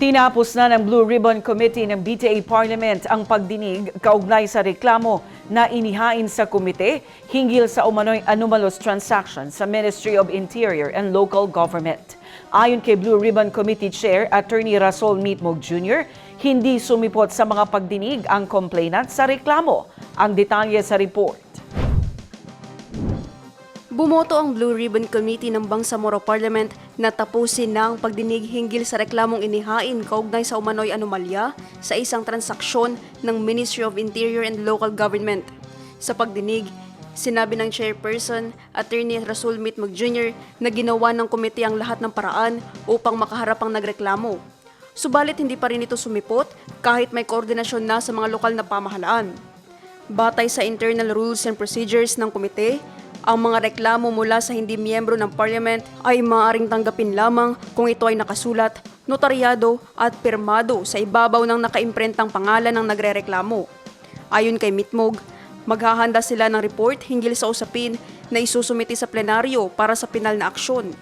Tinapos na ng Blue Ribbon Committee ng BTA Parliament ang pagdinig kaugnay sa reklamo na inihain sa komite hinggil sa umano'y anomalous transaction sa Ministry of Interior and Local Government. Ayon kay Blue Ribbon Committee Chair Attorney Rasol Mitmog Jr., hindi sumipot sa mga pagdinig ang complainant sa reklamo. Ang detalye sa report. Bumoto ang Blue Ribbon Committee ng Bangsamoro Parliament na tapusin na pagdinig hinggil sa reklamong inihain kaugnay sa umano'y anomalya sa isang transaksyon ng Ministry of Interior and Local Government. Sa pagdinig, sinabi ng chairperson, Attorney Rasul Mitmag Jr. na ginawa ng komite ang lahat ng paraan upang makaharap ang nagreklamo. Subalit hindi pa rin ito sumipot kahit may koordinasyon na sa mga lokal na pamahalaan. Batay sa internal rules and procedures ng komite, ang mga reklamo mula sa hindi miyembro ng parliament ay maaaring tanggapin lamang kung ito ay nakasulat, notaryado at pirmado sa ibabaw ng nakaimprentang pangalan ng nagrereklamo. Ayon kay Mitmog, maghahanda sila ng report hinggil sa usapin na isusumiti sa plenaryo para sa pinal na aksyon.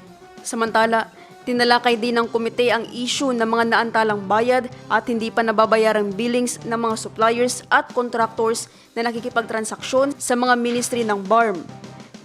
Samantala, tinalakay din ng komite ang issue ng mga naantalang bayad at hindi pa nababayarang billings ng mga suppliers at contractors na nakikipagtransaksyon sa mga ministry ng BARM.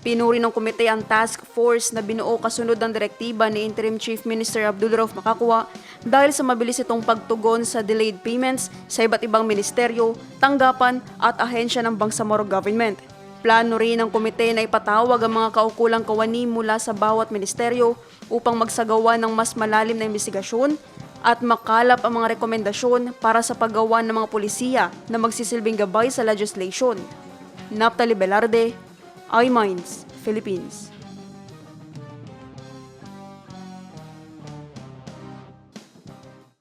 Pinuri ng komite ang task force na binuo kasunod ng direktiba ni Interim Chief Minister Abdul Rauf Makakwa dahil sa mabilis itong pagtugon sa delayed payments sa iba't ibang ministeryo, tanggapan at ahensya ng Bangsamoro Government. Plano rin ng komite na ipatawag ang mga kaukulang kawani mula sa bawat ministeryo upang magsagawa ng mas malalim na investigasyon at makalap ang mga rekomendasyon para sa paggawa ng mga polisiya na magsisilbing gabay sa legislation. Naptali Velarde, iMinds, Philippines.